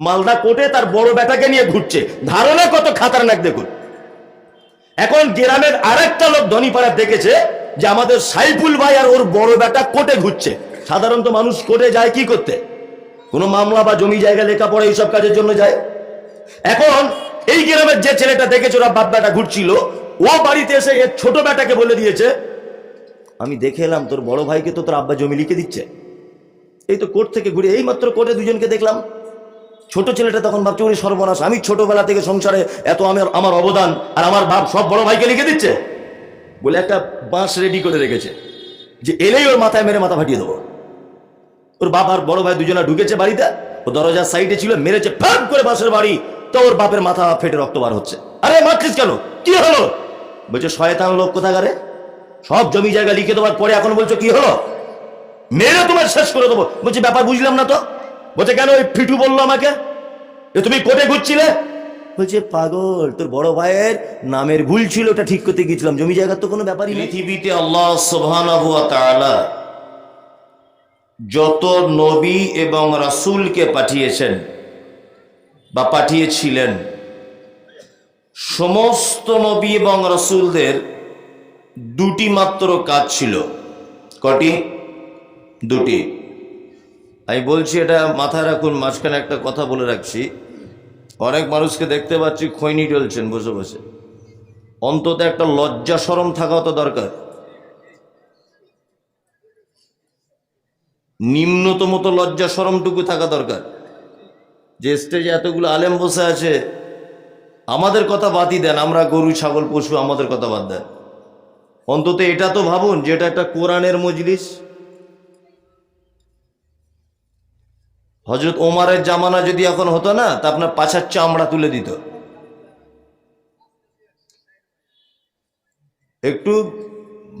মালদা কোর্টে তার বড় বেটাকে নিয়ে ঘুরছে। ধারণা কত খাতারনাক দেখুন। এখন গ্রামের আরেকটা লোক ধনীপাড়া দেখেছে যে আমাদের সাইফুল ভাই আর ওর বড় বেটা কোর্টে ঘুরছে। সাধারণত মানুষ কোর্টে যায় কি করতে? কোনো মামলা বা জমি জায়গা লেখাপড়া এইসব কাজের জন্য যায়। এখন এই গ্রামের যে ছেলেটা দেখেছে ওরা বাপ বেটা ঘুরছিল, ও বাড়িতে এসে এর ছোট বেটাকে বলে দিয়েছে, আমি দেখে এলাম তোর বড় ভাইকে তো তোর আব্বা জমি লিখে দিচ্ছে। এই তো কোর্ট থেকে ঘুরে এই মাত্র কোর্টে দুজনকে দেখলাম। ছোট ছেলেটা তখন ভাবছে উনি সর্বনাশ, আমি ছোটবেলা থেকে সংসারে এত আমার আমার অবদান আর আমার বাপ সব বড় ভাইকে লিখে দিচ্ছে? বলে একটা বাঁশ রেডি করে রেখেছে, যে এলেই ওর মাথায় মেরে মাথা ফাটিয়ে দেবো। ওর বাপ আর বড় ভাই দুজনা ঢুকেছে বাড়িতে, ও দরজার সাইডে ছিল, মেরেছে ফাট করে বাঁশের বাড়ি। তো ওর বাপের মাথা ফেটে রক্ত বার হচ্ছে। আরে, মারছিস কেন? কি হলো? বলছে, শয়তান লোক কোথাকারে? সব জমি জায়গা লিখে দেওয়ার পরে এখন বলছো কি হলো? মেরে তোমার শেষ করে দেবো। বলছি, ব্যাপার বুঝলাম না তো। বলছে কেন ওই ফিটু বলল আমাকে? যে তুমি কোটে ঘুরছিলে? বলছে পাগল তোর বড় ভাইয়ের নামের ভুল ছিল ওটা ঠিক করতে গিয়েছিলাম। জমি জায়গার তো কোনো ব্যাপারই পৃথিবীতে আল্লাহ সুবহানাহু ওয়া তাআলা যত নবী এবং রাসূলকে পাঠিয়েছেন বা পাঠিয়েছিলেন সমস্ত নবী এবং রাসূলদের দুটি মাত্র কাজ ছিল। কটি? দুটি। আমি বলছি, এটা মাথায় রাখুন, মাঝখানে একটা কথা বলে রাখছি। অনেক মানুষকে দেখতে পাচ্ছি খৈনি ডলছেন বসে বসে। অন্তত একটা লজ্জা সরম থাকাও তো দরকার। নিম্নতম তো লজ্জা সরমটুকু থাকা দরকার। যে স্টেজে এতগুলো আলেম বসে আছে, আমাদের কথা বাদই দেন, আমরা গরু, ছাগল, পশু, আমাদের কথা বাদ দেন। অন্তত এটা তো ভাবুন যে এটা একটা কোরআনের মজলিস। হজরত ওমারের জামানা যদি এখন হতো না, তা আপনার পাছার চামড়া তুলে দিত। একটু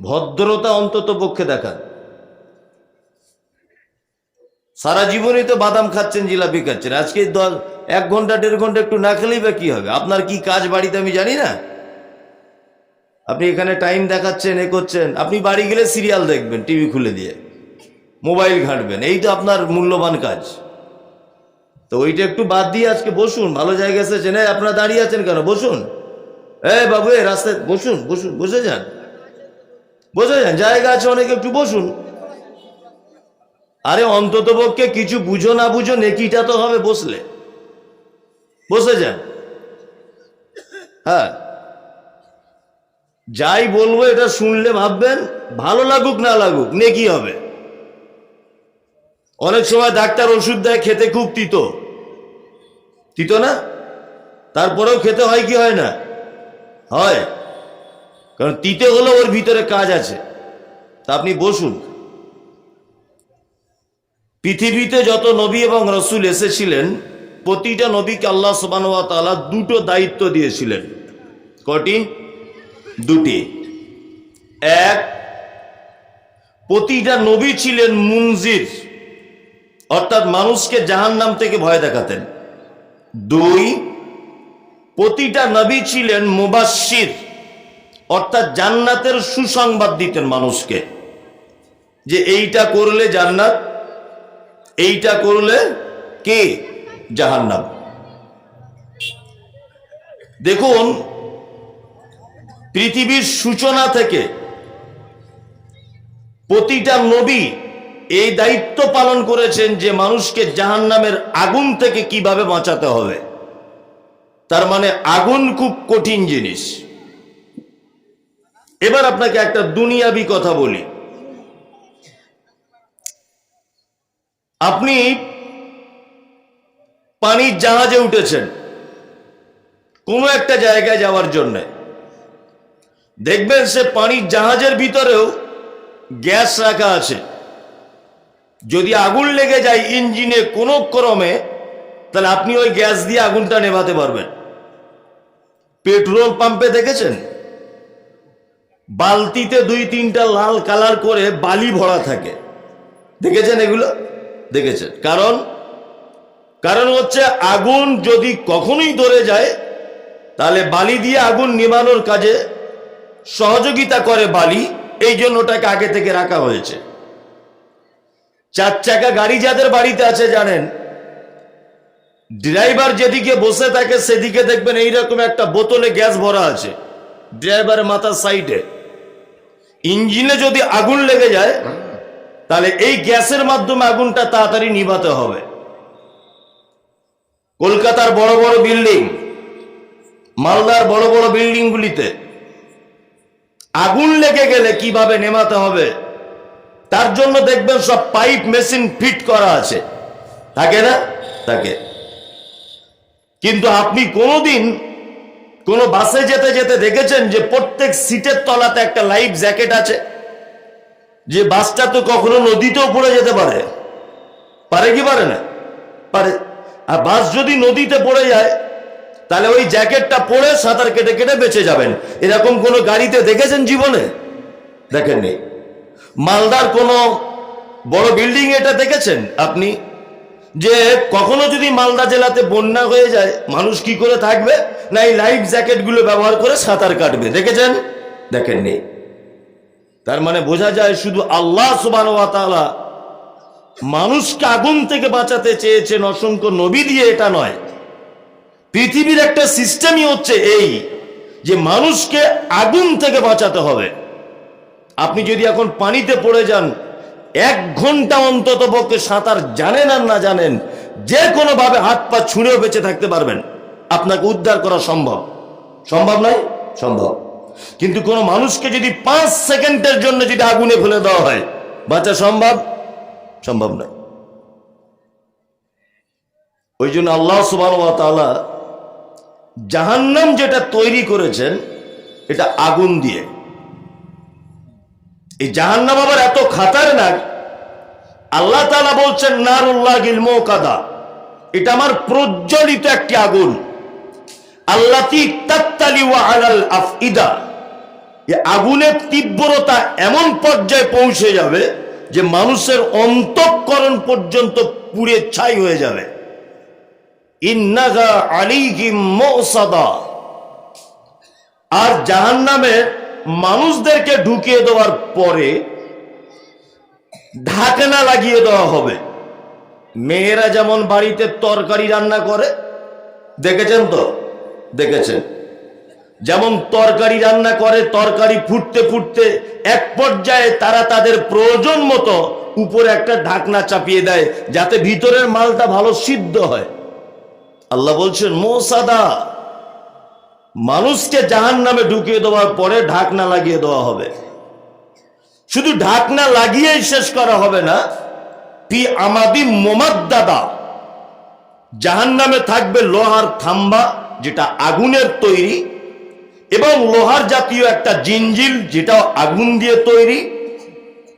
ভদ্রতা অন্তত পক্ষে দেখান। সারা জীবনই তো বাদাম খাচ্ছেন, জিলাপি খাচ্ছেন। আজকে দল এক ঘণ্টা, দেড় ঘণ্টা একটু না খেলেই বা কি হবে? আপনার কি কাজ বাড়িতে আমি জানি না? আপনি এখানে টাইম দেখাচ্ছেন, এ করছেন। আপনি বাড়ি গেলে সিরিয়াল দেখবেন, টিভি খুলে দিয়ে। মোবাইল ঘাঁটবেন। এই তো আপনার মূল্যবান কাজ। তো ওইটা একটু বাদ দিয়ে আজকে বসুন, ভালো জায়গা এসেছেন। এই, আপনারা দাঁড়িয়ে আছেন কেন? বসুন। এ বাবু এ রাস্তায় বসুন বসুন, বসে যান। বসে যান, জায়গা আছে অনেকে, একটু বসুন। আরে অন্তত পক্ষে কিছু বুঝো না বুঝো, নেকিটা তো হবে বসলে। বসে যান। হ্যাঁ। যাই বলব, এটা শুনলে ভাববেন, ভালো লাগুক না লাগুক, নেকি হবে। অনেক সময় ডাক্তার ওষুধ দেয়, খেতে খুব তিতো। তিতো না? তারপরেও খেতে হয় কি হয় না? হয়। কারণ তিতে হলো ওর ভিতরে কাজ আছে। তা আপনি বসুন। পৃথিবীতে যত নবী এবং রসুল এসেছিলেন, প্রতিটা নবীকে আল্লাহ সুবানুয়া দুটো দায়িত্ব দিয়েছিলেন। কটি? দুটি। এক, প্রতিটা নবী ছিলেন মুনজির। অর্থাৎ মানুষকে জাহান্নাম থেকে ভয় দেখাতেন। দুই, প্রতিটা নবী ছিলেন মুবাসির অর্থাৎ জান্নাতের সুসংবাদ দিতেন মানুষকে। যে এইটা করলে জান্নাত, এইটা করলে কে? জাহান্নাম। দেখুন, পৃথিবীর সূচনা থেকে প্রতিটা নবী এই দায়িত্ব পালন করেছেন যে মানুষকে জাহান্নামের আগুন থেকে কীভাবে বাঁচাতে হবে। তার মানে আগুন খুব কঠিন জিনিস। এবার আপনাকে একটা দুনিয়াবি কথা বলি। আপনি পানির জাহাজে উঠেছেন কোনো একটা জায়গায় যাওয়ার জন্য। দেখবেন সে পানির জাহাজের ভিতরেও গ্যাস রাখা আছে। যদি আগুন লেগে যায় ইঞ্জিনে কোনো ক্রমে, তাহলে আপনি ওই গ্যাস দিয়ে আগুনটা নেভাতে পারবেন। পেট্রোল পাম্পে দেখেছেন? বালতিতে দুই তিনটা লাল কালার করে বালি ভরা থাকে। দেখেছেন এগুলো? দেখেছেন। কারণ? কারণ হচ্ছে আগুন যদি কখনোই ধরে যায়, তাহলে বালি দিয়ে আগুন নিবানোর কাজে সহযোগিতা করে বালি, এই জন্য ওটাকে আগে থেকে রাখা হয়েছে। চার চাকা গাড়ি যাদের বাড়িতে আছে জানেন, ড্রাইভার যেদিকে বসে থাকে সেদিকে দেখবেন এইরকম একটা বোতলে গ্যাস ভরা আছে, ড্রাইভারের মাথার সাইডে। ইঞ্জিনে যদি আগুন লেগে যায়, তাহলে এই গ্যাসের মাধ্যমে আগুনটা তাড়াতাড়ি নিভাতে হবে। কলকাতার বড় বড় বিল্ডিং, মালদার বড় বড় বিল্ডিংগুলিতে আগুন লেগে গেলে কীভাবে নেমাতে হবে তার জন্য দেখবেন সব পাইপ মেশিন ফিট করা আছে। থাকে না? থাকে। কিন্তু আপনি কোনোদিন কোনো বাসে যেতে যেতে দেখেছেন যে প্রত্যেক সিটের তলাতে একটা লাইফ জ্যাকেট আছে? যে বাসটা তো কখনো নদীতেও পড়ে যেতে পারে। পারে কি পারে না? পারে। আর বাস যদি নদীতে পড়ে যায়, তাহলে ওই জ্যাকেটটা পরে সাঁতার কেটে কেটে বেঁচে যাবেন। এরকম কোনো গাড়িতে দেখেছেন জীবনে? দেখেননি। মালদার কোনো বড় বিল্ডিং এটা দেখেছেন আপনি? যে কখনো যদি মালদা জেলাতে বন্যা হয়ে যায়, মানুষ কি করে থাকবে? না এই লাইফ জ্যাকেটগুলো ব্যবহার করে সাঁতার কাটবে। দেখেছেন? দেখেন দেখেননি। তার মানে বোঝা যায় শুধু আল্লাহ সুবান মানুষকে আগুন থেকে বাঁচাতে চেয়েছেন অসংখ্য নবী দিয়ে এটা নয়। পৃথিবীর একটা সিস্টেমই হচ্ছে এই, যে মানুষকে আগুন থেকে বাঁচাতে হবে। আপনি যদি এখন পানিতে পড়ে যান, এক ঘণ্টা অন্তত পক্ষে সাঁতার জানেন আর না জানেন যে কোনো ভাবে হাত পা ছুঁড়েও বেঁচে থাকতে পারবেন। আপনাকে উদ্ধার করা সম্ভব। সম্ভব নয়? সম্ভব। কিন্তু কোনো মানুষকে যদি পাঁচ সেকেন্ডের জন্য যদি আগুনে ফেলে দেওয়া হয়, বাঁচা সম্ভব? সম্ভব নয়। ওই জন্য আল্লাহ সুবাহ জাহান্নাম যেটা তৈরি করেছেন, এটা আগুন দিয়ে। এই জাহান্নাম আবার এত খাতারনাক আল্লাহ তালা বলছেন নারুল্লাহ গিলমো কাদা এটা আমার প্রজ্বলিত একটি আগুন। আল্লাতি তাত্তালি ওয়া আলাল আফইদা। এ আগুনের তীব্রতা এমন পর্যায়ে পৌঁছে যাবে যে মানুষের অন্তঃকরণ পর্যন্ত পুড়ে ছাই হয়ে যাবে। ইন্নাগা আলিহিম মুসাদা। আর জাহান্নামে মানুষদেরকে ঢুকিয়ে দেওয়ার পরে ঢাকনা লাগিয়ে দেওয়া হবে। মেয়েরা যেমন বাড়িতে তরকারি রান্না করে, দেখেছেন তো? দেখেছেন? যেমন তরকারি রান্না করে, তরকারি ফুটতে ফুটতে এক পর্যায়ে তারা তাদের প্রয়োজন মতো উপরে একটা ঢাকনা চাপিয়ে দেয়, যাতে ভিতরের মালটা ভালো সিদ্ধ হয়। আল্লাহ বলছেন মোসাদা মানুষকে জাহান নামে ঢুকিয়ে দেওয়ার পরে ঢাকনা লাগিয়ে দেওয়া হবে। শুধু ঢাকনা লাগিয়েই শেষ করা হবে না পি আমাদি মোমাদ্দাদা। জাহান নামে থাকবে লোহার থাম্বা, যেটা আগুনের তৈরি, এবং লোহার জাতীয় একটা জিঞ্জিল যেটা আগুন দিয়ে তৈরি।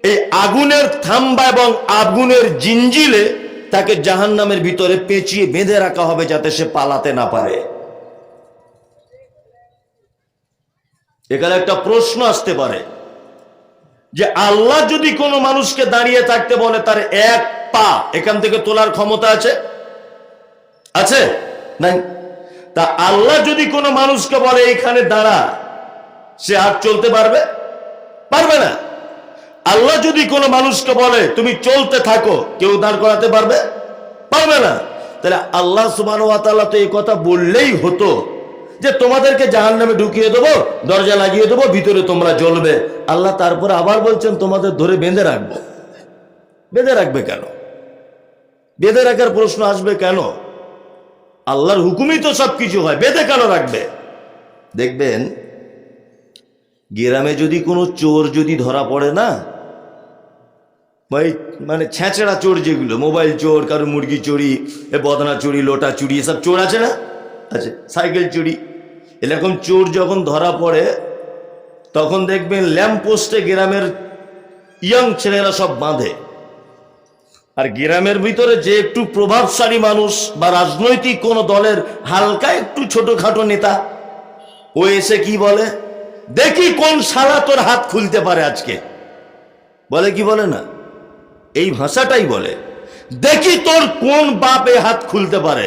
এই আগুনের থাম্বা এবং আগুনের জিঞ্জিলে তাকে জাহান নামের ভিতরে পেঁচিয়ে বেঁধে রাখা হবে যাতে সে পালাতে না পারে। এখানে একটা প্রশ্ন আসতে পারে যে আল্লাহ যদি কোনো মানুষকে দাঁড়িয়ে থাকতে বলে তার এক পা এখান থেকে তোলার ক্ষমতা আছে? আছে? নাই। তা আল্লাহ যদি কোনো মানুষকে বলে এখানে দাঁড়া, সে আর চলতে পারবে? পারবে না। আল্লাহ যদি কোনো মানুষকে বলে তুমি চলতে থাকো, কেউ দাঁড় করাতে পারবে? পারবে না। তাহলে আল্লাহ সুবান তো এই কথা বললেই হতো। যে তোমাদেরকে জাহান নামে ঢুকিয়ে দেবো, দরজা লাগিয়ে দেবো, ভিতরে তোমরা জ্বলবে। আল্লাহ তারপরে আবার বলছেন, তোমাদের ধরে বেঁধে রাখব। বেঁধে রাখবে কেন? বেঁধে রাখার প্রশ্ন আসবে কেন? আল্লাহর হুকুমই তো সব কিছু হয়, বেঁধে কেন রাখবে? দেখবেন, গ্রামে যদি কোনো চোর যদি ধরা পড়ে না মানে ছ্যাঁচড়া চোর যেগুলো, মোবাইল চোর, কারও মুরগি চুরি বদনা চুরি, লোটা চুরি, এসব চোর আছে না? আছে, সাইকেল চুরি। এরকম চোর যখন ধরা পড়ে, তখন দেখবেন ল্যাম্প পোস্টে গ্রামের ইয়ং ছেলেরা সব বাঁধে। আর গ্রামের ভিতরে যে একটু প্রভাবশালী মানুষ বা রাজনৈতিক কোনো দলের হালকা একটু ছোটখাটো নেতা, ও এসে কি বলে? দেখি কোন শালা তোর হাত খুলতে পারে আজকে। বলে কি বলে না? এই ভাষাটাই বলে, দেখি তোর কোন বাপে হাত খুলতে পারে।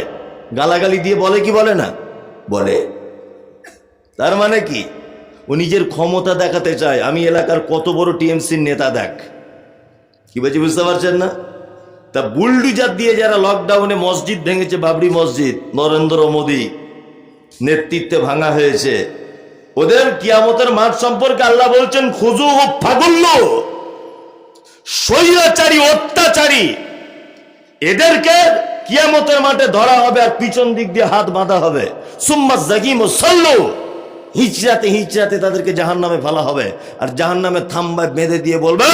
গালাগালি দিয়ে বলে কি বলে না? বলে তার মানে কি? ও নিজের ক্ষমতা দেখাতে চায়। আমি এলাকার কত বড় টিএমসির নেতা দেখ। কি বলছি বুঝতে পারছেন না? তা বুলডুজার দিয়ে যারা লকডাউনে মসজিদ ভেঙেছে, বাবরি মসজিদ, নরেন্দ্র মোদী, নেতৃত্বে ভাঙা হয়েছে, ওদের কিয়ামতের মাঠ সম্পর্কে আল্লাহ বলছেন খুজু ও ফাগুল্য স্বৈরাচারী, অত্যাচারী, এদেরকে কিয়ামতের মাঠে ধরা হবে আর পিছন দিক দিয়ে হাত বাঁধা হবে। সুম্মা জাগিম ও সল্লু। হিচড়াতে হিচড়াতে তাদেরকে জাহান নামে ফেলা হবে। আর জাহান নামে থাম্বায় বেঁধে দিয়ে বলবে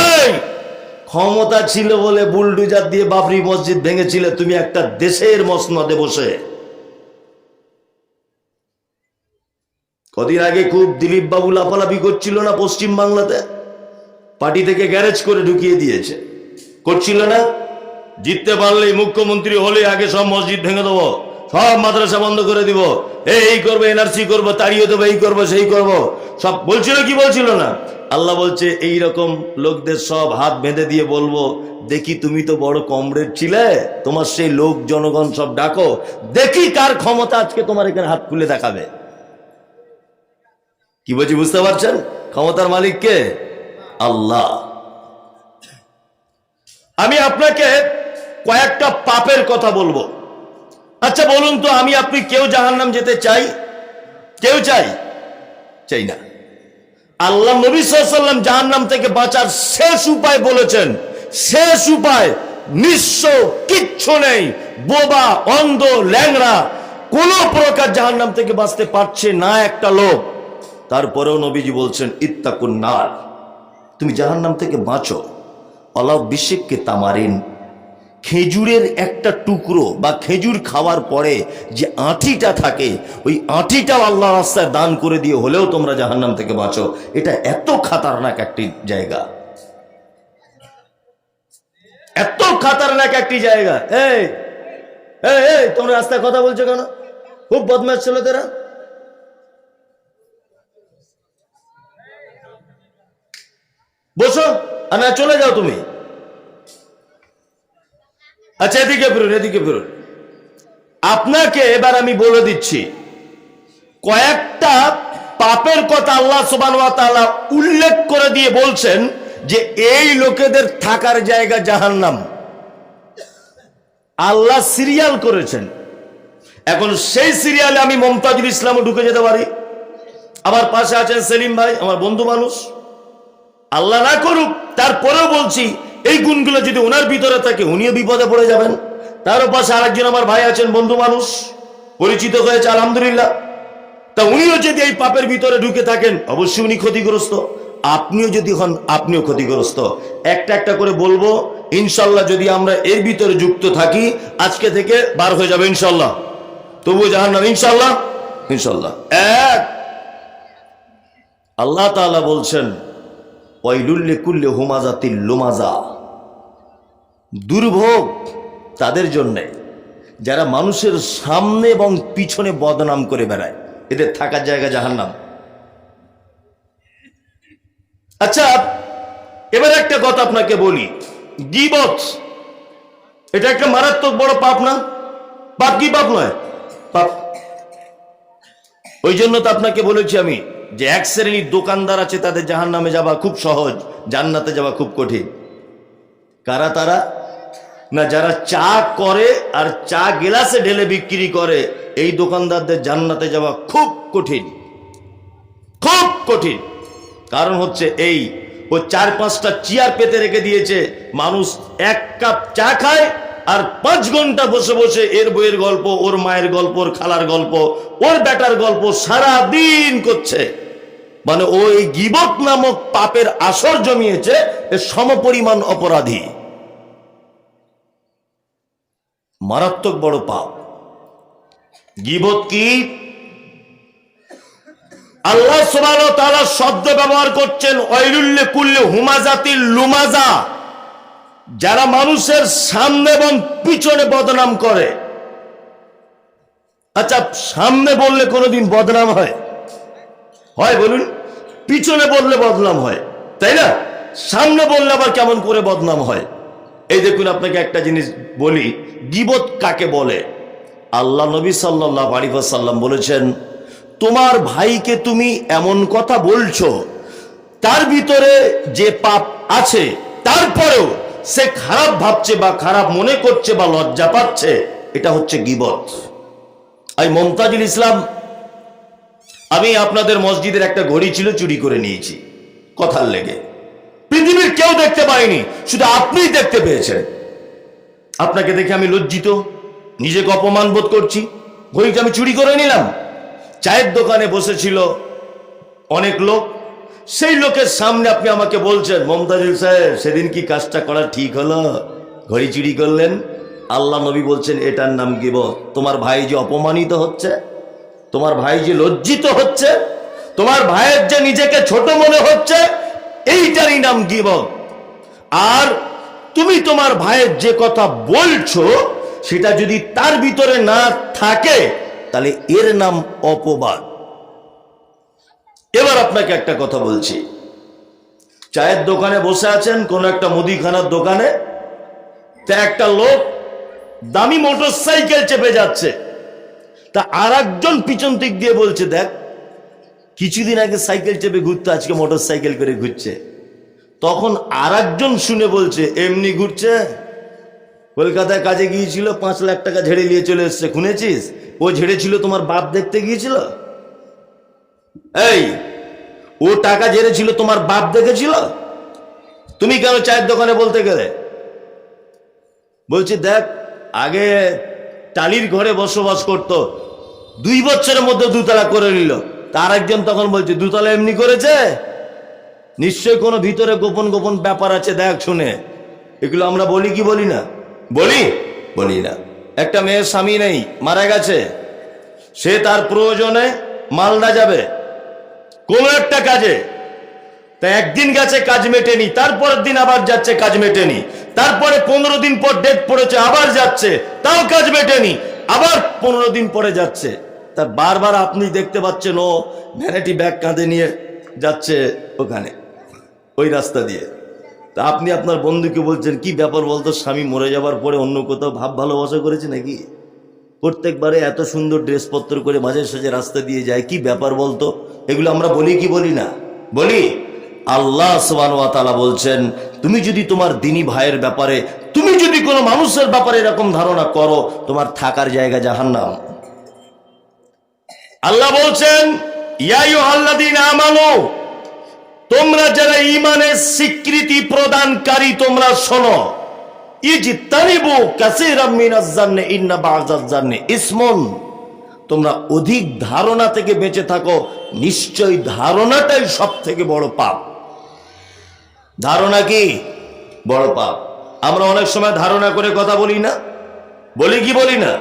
ক্ষমতা ছিল বলে বুলডুজার দিয়ে বাবরি মসজিদ ভেঙেছিলে, তুমি একটা দেশের মসনদে বসে। কদিন আগে খুব দিলীপ বাবু লাফালাফি করছিল না পশ্চিম বাংলাতে? পার্টি থেকে গ্যারেজ করে ঢুকিয়ে দিয়েছে। করছিল না? জিততে পারলেই মুখ্যমন্ত্রী হলে আগে সব মসজিদ ভেঙে দেবো। সব মাদ্রাসা বন্ধ করে দিব। এই করব, এনআরসি করব, তাড়িয়ে দেবো, এই করব, সেই করব। সব বলছিল কি বলছিল না? আল্লাহ বলছে এই রকম লোকদের সব হাত বেঁধে দিয়ে বলব, দেখি তুমি তো বড় কমরেড ছিলে, তোমার সেই লোক, জনগণ সব ডাকো, দেখি কার ক্ষমতা আজকে তোমার এখানে হাত খুলে দেখাবে। কি বলছি, বুঝতে পারছেন? ক্ষমতার মালিক কে? আল্লাহ। আমি আপনাকে কয়েকটা পাপের কথা বলব। আচ্ছা বলুন তো, আমি, আপনি কেউ জাহান্নাম যেতে চাই? কেউ চাই? চাই না। আল্লাহ নবী সাল্লাম জাহান্নাম থেকে বাঁচার শেষ উপায় বলেছেন। শেষ উপায় নিঃস্ব, কিচ্ছু নেই। বোবা, অন্ধ, ল্যাংড়া, কোন প্রকার জাহান্নাম থেকে বাঁচতে পারছে না একটা লোক। তারপরেও নবীজি বলছেন, ইত্তাকুন নার। তুমি জাহান্নাম থেকে বাঁচো। অলাউ বিশেককে তামারিন খেজুরের একটা টুকরো বা খেজুর খাওয়ার পরে যে আঁটিটা থাকে ওই আঁটিটাও আল্লাহ রাস্তায় দান করে দিয়ে হলেও তোমরা জাহান্নাম থেকে বাঁচো। এটা এত খাতারনাক একটি জায়গা। এত খাতারনাক একটি জায়গা। এই এই, তোমরা রাস্তায় কথা বলছো কেন? খুব বদমাস ছিল তোরা। বসো আর না চলে যাও তুমি। আচ্ছা এদিকে ফিরুন এদিকে ফিরুন। আপনাকে এবার আমি বলে দিচ্ছি, কয়েকটা পাপের কথা আল্লাহ সুবান উল্লেখ করে দিয়ে বলছেন যে এই লোকেদের থাকার জায়গা জাহান্নাম। আল্লাহ সিরিয়াল করেছেন। এখন সেই সিরিয়ালে আমি মমতাজুল ইসলামও ঢুকে যেতে পারি। আমার পাশে আছেন সেলিম ভাই, আমার বন্ধু মানুষ। আল্লাহ না করুক, তারপরেও বলছি এই গুণগুলো যদি ওনার ভিতরে থাকে, উনিও বিপদে পড়ে যাবেন। তারও পাশে আরেকজন আমার ভাই আছেন, বন্ধু মানুষ, পরিচিত হয়েছে, আলহামদুলিল্লাহ। তা উনিও যদি এই পাপের ভিতরে ঢুকে থাকেন, অবশ্যই উনি ক্ষতিগ্রস্ত। আপনিও যদি হন, আপনিও ক্ষতিগ্রস্ত। একটা একটা করে বলব, ইনশাল্লাহ যদি আমরা এর ভিতরে যুক্ত থাকি, আজকে থেকে বার হয়ে যাবে ইনশাল্লাহ। তবুও জাহান্নাম, ইনশাল্লাহ ইনশাল্লাহ। এক। আল্লাহ তাআলা বলছেন ওয়াইলুল্লে কুল্লে হুমাজাতিল লোমাজা। দুর্ভোগ তাদের জন্যে, যারা মানুষের সামনে এবং পিছনে বদনাম করে বেড়ায়। এদের থাকার জায়গা জাহান্নাম। আচ্ছা এবার একটা কথা আপনাকে বলি। গিবত, এটা একটা মারাত্মক বড় পাপ না? পাপ কি পাপ নয়? পাপ। ওই জন্য তো আপনাকে বলেছি আমি যে এক শ্রেণির দোকানদার আছে, তাদের জাহান নামে যাওয়া খুব সহজ, জান্নাতে যাওয়া খুব কঠিন। কারা তারা? না, যারা চা করে আর চা গেলাসে ঢেলে বিক্রি করে, এই দোকানদারদের জান্নাতে যাওয়া খুব কঠিন। খুব কঠিন। কারণ হচ্ছে এই, ও চার পাঁচটা চেয়ার পেতে রেখে দিয়েছে, মানুষ এক কাপ চা খায় আর পাঁচ ঘণ্টা বসে বসে এর বইয়ের গল্প, ওর মায়ের গল্প, ওর খালার গল্প, ওর বেটার গল্প সারা দিন করছে। মানে ওই গিবত নামক পাপের আসর জমিয়েছে সমপরিমাণ অপরাধী। মারাত্মক বড় পাপ। গিবত কি? আল্লাহ সুবহান তারা শব্দ ব্যবহার করছেন ওয়াইলুল্লে কুল্লে হুমাজাতিল লুমাজা। যারা মানুষের সামনে এবং পিছনে বদনাম করে। আচ্ছা সামনে বললে কোনোদিন বদনাম হয়? হয় বলুন, পিছনে বললে বদনাম হয়, তাই না? সামনে বললে আবার কেমন করে বদনাম হয়? এই দেখুন, আপনাকে একটা জিনিস বলি, গিবত কাকে বলে? আল্লাহ নবী সাল্লাহ আলিফাসাল্লাম বলেছেন, তোমার ভাইকে তুমি এমন কথা বলছো, তার ভিতরে যে পাপ আছে, তারপরেও সে খারাপ ভাবছে বা খারাপ মনে করছে বা লজ্জা পাচ্ছে, এটা হচ্ছে গিবত। আমি মমতাজুল ইসলাম আমি আপনাদের মসজিদের একটা ঘড়ি ছিল, চুরি করে নিয়েছি। কথার লেগে। পৃথিবীর কেউ দেখতে পায়নি, শুধু আপনিই দেখতে পেয়েছেন। আপনাকে দেখে আমি লজ্জিত, নিজেকে অপমান বোধ করছি। ঘড়িটা আমি চুরি করে নিলাম। চায়ের দোকানে বসেছিল অনেক লোক। সেই লোকের সামনে আপনি আমাকে বলছেন, মমতাজুল সাহেব, সেদিন কি কাজটা করা ঠিক হলো? ঘড়ি চুরি করলেন? আল্লাহ নবী বলছেন, এটার নাম গিব তোমার ভাই যে অপমানিত হচ্ছে তোমার ভাই যে লজ্জিত হচ্ছে, তোমার ভাইয়ের যে নিজেকে ছোট মনে হচ্ছে, এইটারই নাম গিব আর তুমি তোমার ভাইয়ের যে কথা বলছো, সেটা যদি তার ভিতরে না থাকে, তাহলে এর নাম অপবাদ। এবার আপনাকে একটা কথা বলছি। চায়ের দোকানে বসে আছেন কোন একটা মুদিখানার দোকানে, তা একটা লোক দামি মোটর সাইকেল চেপে যাচ্ছে। তা আর একজন পিছন দিক দিয়ে বলছে, দেখ, কিছুদিন আগে সাইকেল চেপে ঘুরতে আজকে মোটর সাইকেল করে ঘুরছে। তখন আর শুনে বলছে, এমনি ঘুরছে? কলকাতায় কাজে গিয়েছিল, পাঁচ লাখ টাকা ঝেড়ে নিয়ে চলে এসছে, শুনেছিস? ও ঝেড়েছিল তোমার বাপ দেখতে গিয়েছিল? এই, ও টাকা ঝেড়েছিল তোমার বাপ দেখেছিল? তুমি কেন চায়ের দোকানে বলতে গেলে? বলছি, দেখ, আগে টালির ঘরে বসবাস করত। দুই বছরের মধ্যে দুতলা করে নিল। তার একজন তখন বলছে, দুতলা এমনি করেছে? নিশ্চয় কোনো ভিতরে গোপন গোপন ব্যাপার আছে, দেখ, শুনে। এগুলো আমরা বলি কি বলি না? বলি? বলি না। একটা মেয়ের স্বামী নেই, মারা গেছে। সে তার প্রয়োজনে মালদা যাবে। কোনো একটা কাজে তা একদিন গেছে কাজ মেটেনি, তারপরের দিন আবার যাচ্ছে কাজ মেটেনি, তারপরে পনেরো দিন পর ডেট পড়েছে, আবার যাচ্ছে, তাও কাজ মেটেনি, আবার পনেরো দিন পরে যাচ্ছে। তা বারবার আপনি দেখতে পাচ্ছেন, ও ভ্যানিটি ব্যাগ কাঁধে নিয়ে যাচ্ছে ওখানে, ওই রাস্তা দিয়ে। তা আপনি আপনার বন্ধুকে বলছেন, কি ব্যাপার বলতো, স্বামী মরে যাবার পরে অন্য কোথাও ভাব ভালোবাসা করেছে নাকি? প্রত্যেকবারে এত সুন্দর ড্রেসপত্র করে মাঝে সাঝে রাস্তা দিয়ে যায়, কি ব্যাপার বলতো? এগুলো আমরা বলি কি বলি না? বলি? আল্লাহ তাআলা বলছেন, তুমি যদি তোমার দিনী ভাইয়ের ব্যাপারে, তুমি যদি কোনো মানুষের ব্যাপারে এরকম ধারণা করো, তোমার থাকার জায়গা জাহান্নাম। আল্লাহ বলছেন তোমরা যারা ইমানের স্বীকৃতি প্রদানকারী, তোমরা শোনো ইসমুন, তোমরা অধিক ধারণা থেকে বেঁচে থাকো, নিশ্চয় ধারণাটাই সব থেকে বড় পাপ। ধারণা কি? বড় পাপ। আমরা অনেক সময় ধারণা করে কথা বলি না। বলি কি বলি না?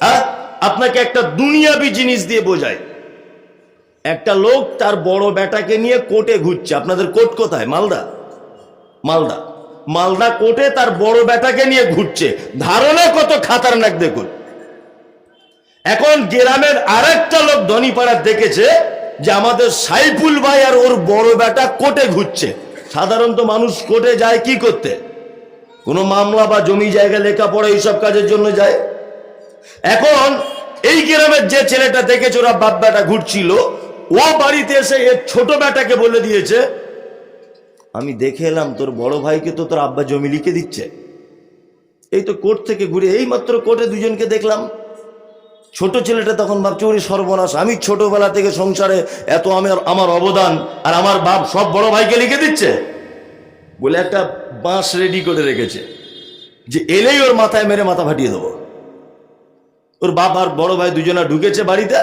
হ্যাঁ? আপনাকে একটা দুনিয়াবি জিনিস দিয়ে বোঝায় একটা লোক তার বড় বেটাকে নিয়ে কোর্টে ঘুরছে। আপনাদের কোর্ট কোথায়? মালদা? মালদা। মালদা কোর্টে তার বড় বেটাকে নিয়ে ঘুরছে। ধারণা কত খাতারনাক দেখুন। এখন গ্রামের আরেকটা লোক ধনীপাড়া দেখেছে যে আমাদের সাইফুল ভাই আর ওর বড় বেটা কোর্টে ঘুরছে। সাধারণত মানুষ কোর্টে যায় কি করতে? কোনো মামলা বা জমি জায়গা লেখাপড়া এইসব কাজের জন্য যায়। এখন এই গ্রামের যে ছেলেটা দেখেছে, ওরা বাপ বেটা ঘুরছিল, ও বাড়িতে এসে এর ছোট বেটাকে বলে দিয়েছে, আমি দেখে এলাম তোর বড় ভাইকে তো তোর আব্বা জমি লিখে দিচ্ছে। এই তো কোর্ট থেকে ঘুরে এই মাত্র কোর্টে দুজনকে দেখলাম। ছোট ছেলেটা তখন ভাবছে, ওরে সর্বনাশ, আমি ছোটবেলা থেকে সংসারে এত আমার আমার অবদান, আর আমার বাপ সব বড় ভাইকে লিখে দিচ্ছে? বলে একটা বাঁশ রেডি করে রেখেছে, যে এলেই ওর মাথায় মেরে মাথা ফাটিয়ে দেবো। ওর বাপ আর বড় ভাই দুজনা ঢুকেছে বাড়িতে,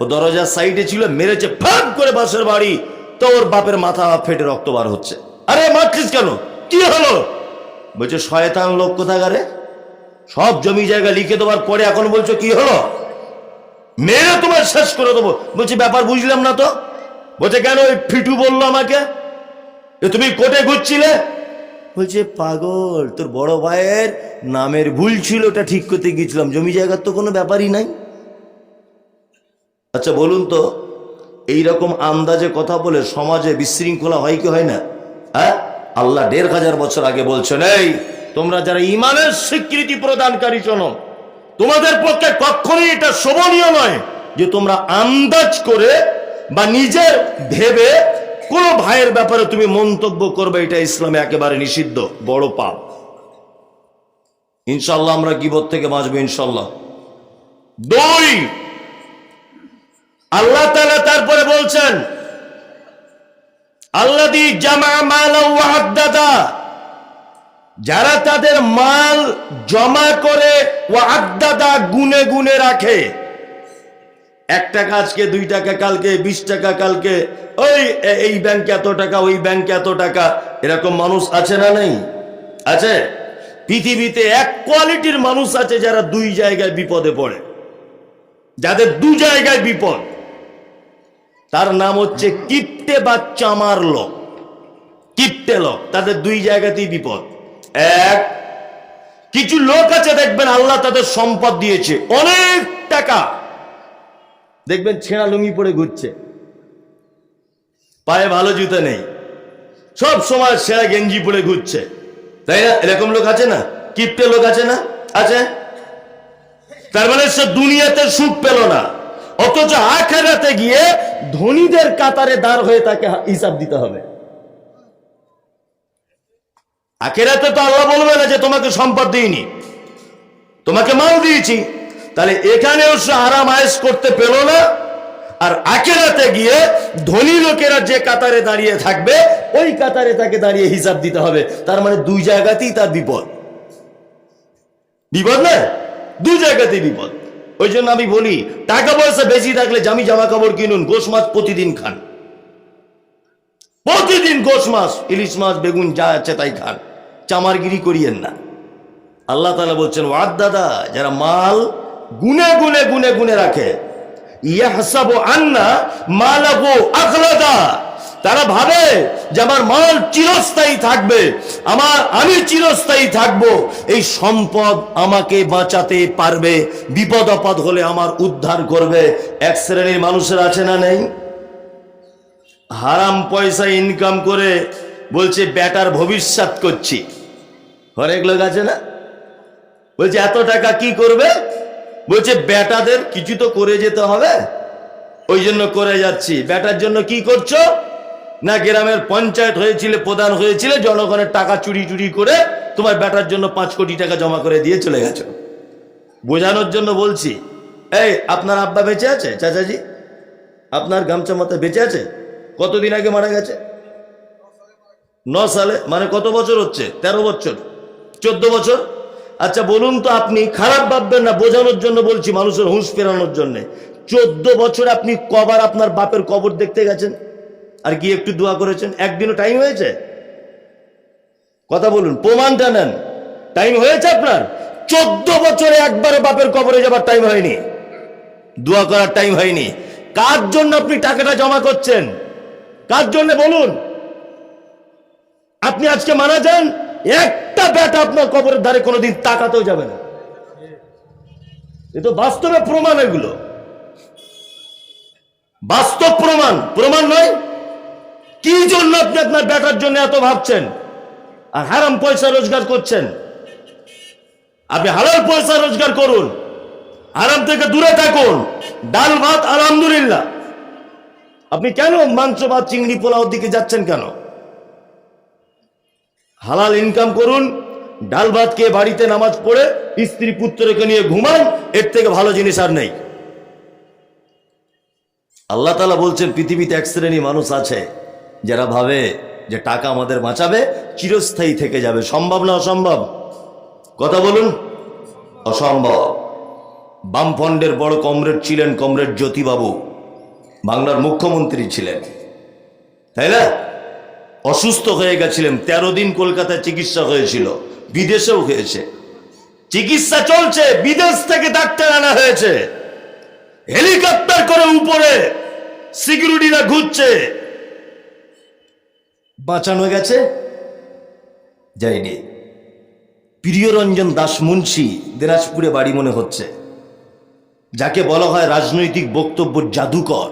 ও দরজার সাইডে ছিল, মেরেছে ফাঁক করে বাসের বাড়ি, তো ওর বাপের মাথা ফেটে রক্ত বার হচ্ছে। আরে, মারছিস কেন? কি হলো? বলছে, শয়তান লোক কোথাকারে? সব জমি জায়গা লিখে দেওয়ার পরে এখন বলছো কি হলো? মেরে তোমার শেষ করে দেবো। বলছি, ব্যাপার বুঝলাম না তো? বলছে, কেন ওই ফিটু বলল আমাকে? তুমি কোটে ঘুরছিলে? বলছে, পাগল, তোর বড় ভাইয়ের নামের ভুল ছিল, ওটা ঠিক করতে গিয়েছিলাম। জমি জায়গার তো কোনো ব্যাপারই নাই। আচ্ছা বলুন তো এই রকম আন্দাজে কথা বলে সমাজে বিশৃঙ্খলা হয় কি হয় না? হ্যাঁ? আল্লাহ দেড় হাজার বছর আগে বলছেন, এই, তোমরা যারা ইমানের স্বীকৃতি প্রদানকারী, শোনো তোমাদের পক্ষে কখনোই এটা শোভনীয় নয় যে তোমরা আন্দাজ করে বা নিজের ভেবে কোন ভাইয়ের ব্যাপারে তুমি মন্তব্য করবে, এটা ইসলামে একেবারে নিষিদ্ধ। বড় পাপ। ইনশাল্লাহ আমরা গিবত থেকে বাঁচবো ইনশাল্লাহ দুই, আল্লাহ তালা তারপরে বলছেন আল্লাদি জামা মাল যারা তাদের মাল জমা করে ওয়াহাদ্দাদা গুনে গুনে রাখে। এক টাকা আজকে, দুই টাকা কালকে, বিশ টাকা কালকে, ওই, এই ব্যাংকে এত টাকা, ওই ব্যাংকে এত টাকা, এরকম মানুষ আছে না নেই? আছে? পৃথিবীতে এক কোয়ালিটির মানুষ আছে যারা দুই জায়গায় বিপদে পড়ে। যাদের দু জায়গায় বিপদ। তার নাম হচ্ছে কিপ্টে বা চামার লোক। কিপ্টে লোক, তাদের দুই জায়গাতেই বিপদ। এক, কিছু লোক আছে, দেখবেন আল্লাহ তাদের সম্পদ দিয়েছে, অনেক টাকা। দেখবেন ছেঁড়া লুঙ্গি পরে ঘুরছে, পায়ে ভালো জুতো নেই, সব সময় ছেঁড়া গেঞ্জি পরে ঘুরছে। তাই না? এরকম লোক আছে না? কিপ্টে লোক আছে না? আছে? তার মানে সে দুনিয়াতে সুখ পেল না, অথচ আখেরাতে গিয়ে ধনীদের কাতারে দাঁড় হয়ে তাকে হিসাব দিতে হবে। আখেরাতে তো আল্লাহ বলবে না যে তোমাকে সম্পদ দিইনি। তোমাকে মাল দিয়েছি। তাহলে এখানেও সে আরাম আয়েস করতে পেল না। আর আখেরাতে গিয়ে ধনী লোকেরা যে কাতারে দাঁড়িয়ে থাকবে, ওই কাতারে তাকে দাঁড়িয়ে হিসাব দিতে হবে। তার মানে দুই জায়গাতেই তার বিপদ। বিপদ না দুই জায়গাতেই বিপদ। ওই জন্য আমি বলি, টাকা পয়সা বেশি থাকলে জামি জামা কাপড় কিনুন, গোশ মাছ প্রতিদিন খান। প্রতিদিন গোশ মাছ, ইলিশ মাছ, বেগুন যা আছে তাই খান। চামারগিরি করিয়েন না। আল্লাহ তালা বলছেন, ওয়াদ দাদা, যারা মাল গুনে গুনে গুনে গুনে রাখে তারা ভাবে যে আমার মাল চিরস্থায়ী থাকবে, আমার, আমি চিরস্থায়ী থাকব। এই সম্পদ আমাকে বাঁচাতে পারবে, বিপদ আপদ হলে আমার উদ্ধার করবে। এক শ্রেণির মানুষের আছে না নেই? হারাম পয়সা ইনকাম করে বলছে বেটার ভবিষ্যৎ করছি। হরেক লোক আছে না? বলছে, এত টাকা কি করবে? বলছে, বেটাদের কিছু তো করে যেতে হবে। ওই জন্য করে যাচ্ছি। বেটার জন্য কি করছ? না গ্রামের পঞ্চায়েত হয়েছিল, প্রধান হয়েছিল, জনগণের টাকা চুরি চুরি করে তোমার বেটার জন্য পাঁচ কোটি টাকা জমা করে দিয়ে চলে গেছো। বোঝানোর জন্য বলছি, এই, আপনার আব্বা বেঁচে আছে, চাচাজি? আপনার গামছা মাথা বেঁচে আছে? কতদিন আগে মারা গেছে? ন সালে মানে কত বছর হচ্ছে? তেরো বছর। চোদ্দ বছর? আচ্ছা বলুন তো আপনি খারাপ ভাববেন না, বোঝানোর জন্য বলছি মানুষের হুঁশ ফেরানোর জন্য। চোদ্দ বছর আপনি কবার আপনার বাপের কবর দেখতে গেছেন? আর কি একটু দোয়া করেছেন? একদিনও টাইম হয়েছে? কথা বলুন, প্রমাণটা নেন। টাইম হয়েছে আপনার? চোদ্দ বছরে একবারে বাপের কবরে যাবার টাইম হয়নি। দোয়া করার টাইম হয়নি। কার জন্য আপনি টাকাটা জমা করছেন? কার জন্য বলুন। আপনি আজকে মারা যান? একটা ব্যাটা আপনার কবরের ধারে কোনোদিন তাকাতেও যাবে না। এ তো বাস্তবে প্রমাণ এগুলো। বাস্তব প্রমাণ প্রমাণ নয়। কি জন্য আপনি আপনার ব্যাটার জন্য এত ভাবছেন? আর হারাম পয়সা রোজগার করছেন? আপনি হালাল পয়সা রোজগার করুন। আরাম থেকে দূরে থাকুন। ডাল, ভাত, আলহামদুলিল্লাহ। আপনি কেন মাংস, ভাত, চিংড়ি, পোলাওর দিকে যাচ্ছেন কেন? হালাল ইনকাম করুন, ডাল ভাত খেয়ে বাড়িতে নামাজ পড়ে, স্ত্রী পুত্রকে নিয়ে ঘুমান, এর থেকে ভালো জিনিস আর নেই। আল্লাহ তালা বলছেন, পৃথিবীতে এক শ্রেণি মানুষ আছে, যারা ভাবে যে টাকা আমাদের বাঁচাবে, চিরস্থায়ী থেকে যাবে। সম্ভব না অসম্ভব? কথা বলুন। অসম্ভব। বামফ্রন্টের বড় কমরেড ছিলেন কমরেড জ্যোতিবাবু, বাংলার মুখ্যমন্ত্রী ছিলেন। তাই না? অসুস্থ হয়ে গেছিলেন, তেরো দিন কলকাতায় চিকিৎসা হয়েছিল, বিদেশেও হয়েছে। চিকিৎসা চলছে, বিদেশ থেকে ডাক্তার আনা হয়েছে। হেলিকপ্টার করে উপরে, সিকিউরিটিরা ঘুরছে। বাঁচানো গেছে? যায়নি। প্রিয়রঞ্জন দাস মুন্সি দিনাজপুরে বাড়ি মনে হচ্ছে, যাকে বলা হয় রাজনৈতিক বক্তব্য জাদুকর।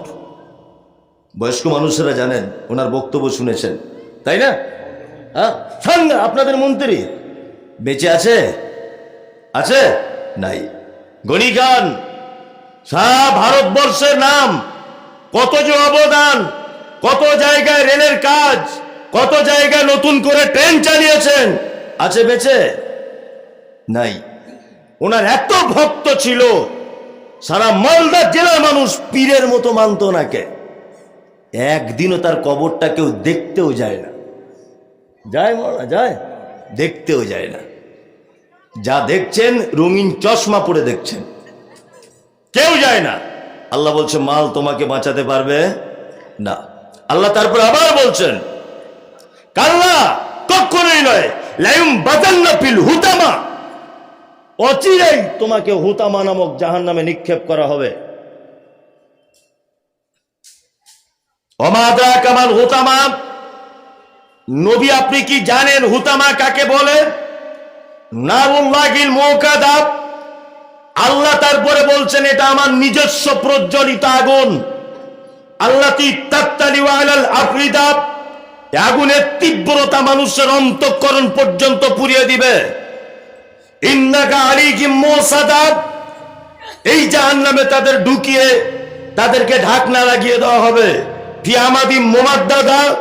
বয়স্ক মানুষেরা জানেন, ওনার বক্তব্য শুনেছেন। তাই না? হ্যাঁ? আপনাদের মন্ত্রী। বেঁচে আছে? আছে? নাই। গণি খান সারা ভারতবর্ষের নাম, কত যে অবদান, কত জায়গায় রেলের কাজ, কত জায়গায় নতুন করে ট্রেন চালিয়েছেন, আছে বেঁচে? নাই। ওনার এত ভক্ত ছিল, সারা মালদা জেলার মানুষ পীরের মতো মানত ওনাকে। একদিনও তার কবরটা কেউ দেখতেও যায় না। যায় মরা যায়। দেখতেও যায় না। যা দেখছেন, রঙিন চশমা পরে দেখছেন। কেউ যায় না। আল্লাহ বলছে, মাল তোমাকে বাঁচাতে পারবে না। আল্লাহ তারপর আবার বলছেন, কাল্লা, কখনোই নয়। লাইম বাদান্না ফিল হুতামা। অচিরেই তোমাকে হুতামা নামক জাহান নামে নিক্ষেপ করা হবে। অমাদা কামাল হুতামা। নবী, আপনি কি জানেন হুতামা কাকে বলে? নারুল্লাহিল মৌকাদাব আল্লাহ তারপরে বলছেন, এটা আমার নিজস্ব প্রজ্বলিত আগুন। আল্লাহ আফ্রিদাব আগুনের তীব্রতা মানুষের অন্তঃকরণ পর্যন্ত পুড়িয়ে দিবে। ইন্নাকা আলিহিম মোসাদাব এই জাহান্নামে তাদের ঢুকিয়ে তাদেরকে ঢাকনা লাগিয়ে দেওয়া হবে। ফিয়ামাদি মোমাদ্দাদা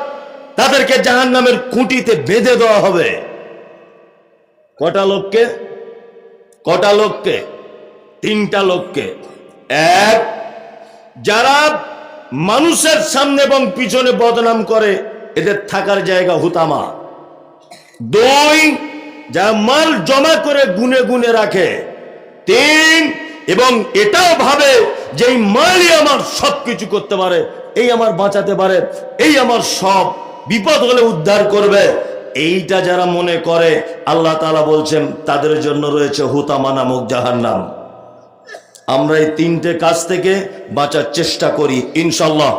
তাদেরকে জাহান্নামের খুঁটিতে বেঁধে দেওয়া হবে। কটা লোককে? কটা লোককে? তিনটা লোককে। এক, যারা মানুষের সামনে এবং পিছনে বদনাম করে, এদের থাকার জায়গা হুতামা। দুই, যারা মাল জমা করে গুনে গুনে রাখে। তিন, এবং এটাও ভাবে যে মালই আমার সবকিছু করতে পারে। এই আমার বাঁচাতে পারে, এই আমার সব বিপদ হলে উদ্ধার করবে। এইটা যারা মনে করে, আল্লাহ তালা বলছেন, তাদের জন্য রয়েছে হুতামা নামক নাম আমরা এই তিনটে কাজ থেকে বাঁচার চেষ্টা করি ইনশাল্লাহ